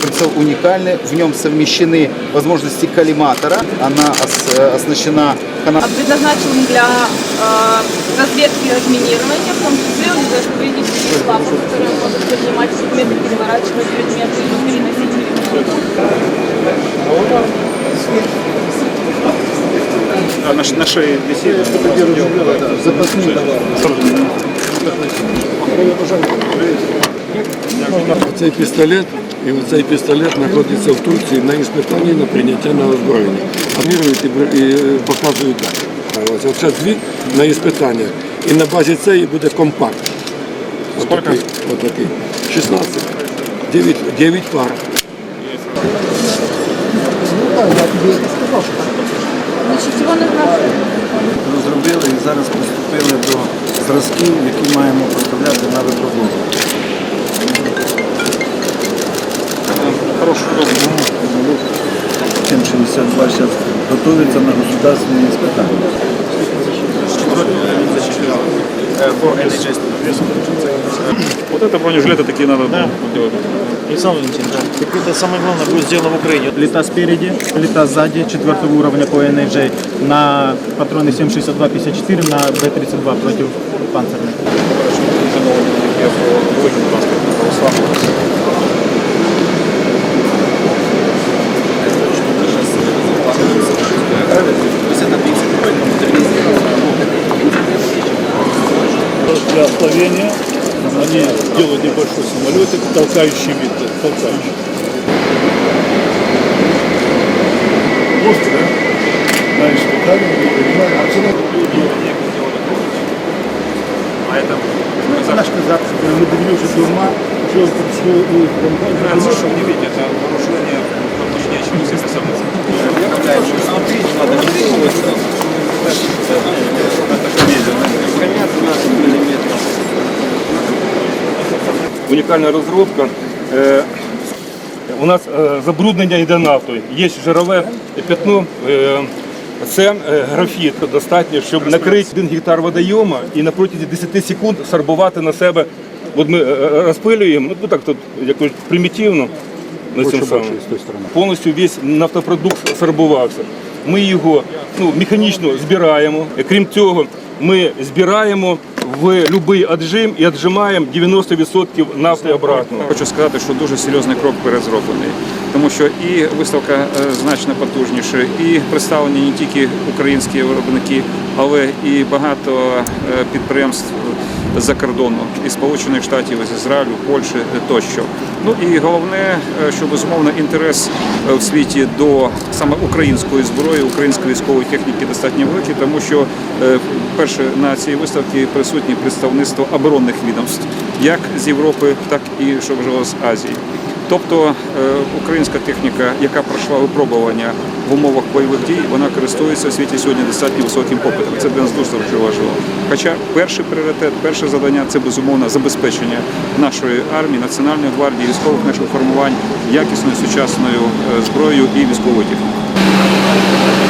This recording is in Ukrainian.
Прицел уникальный, в нем совмещены возможности коллиматора, она ос- э, оснащена каналом. предназначен для э, разведки и разминирования, в том числе он для строительных лапок, которые могут поднимать предметы, переворачивать предметы переносить А на, на шее висит. Запасные Цей пістолет і цей пістолет знаходиться в Турції на іспитанні на прийняття на озброєння. Амірують і, і е, показують так. Ось зараз дві на іспитання. І на базі цієї буде компакт. Отакий. Отакий. 16. 9, 9 пар. Розробили і зараз приступили до зразків, які маємо поставляти на випробування. 62 зараз готується на государственні іспитання. Вот это бронежилеты такие надо было делать. Александр Валентинович, так это самое главное будет сделано в Украине. Лита спереди, лита сзади, четвертого уровня по NAJ на патроны 7,62-54 на Б-32 против панцирных. Для плавения они делают небольшой самолетик, толкающий вид, толкающий. Плоский, да? Знаешь, детали, не понимаю, Наш казак, мы довели уже до ума, что все Нравится, что не видите, это вооружение мощнее, чем все унікальна розробка. Е, У нас е, забруднення йде нафтою. Є жирове п'ятно. е, Це графіт достатньо, щоб накрити один гектар водойома і на протязі 10 секунд сорбувати на себе. От ми розпилюємо, ну так тут якось примітивно. На цьому самому. Повністю весь нафтопродукт сорбувався. Ми його ну, механічно збираємо. Крім цього, ми збираємо в будь-який віджим і віджимаємо 90% нафти обратно. Хочу сказати, що дуже серйозний крок перезроблений, тому що і виставка е, значно потужніша, і представлені не тільки українські виробники, але і багато е, підприємств з-за кордону, із Сполучених Штатів, з Ізраїлю, Польщі тощо. Ну і головне, е, що безумовно інтерес е, в світі до саме української зброї, української військової техніки достатньо великий, тому що е, перше на цій виставці присутні представництво оборонних відомств, як з Європи, так і що вже з Азії. Тобто е, українська техніка, яка пройшла випробування в умовах бойових дій, вона користується у світі сьогодні достатньо високим попитом. Це для нас дуже важливо. Хоча перший пріоритет, перше завдання це безумовно забезпечення нашої армії, національної гвардії, військових наших формувань якісною сучасною е, зброєю і військовою технікою.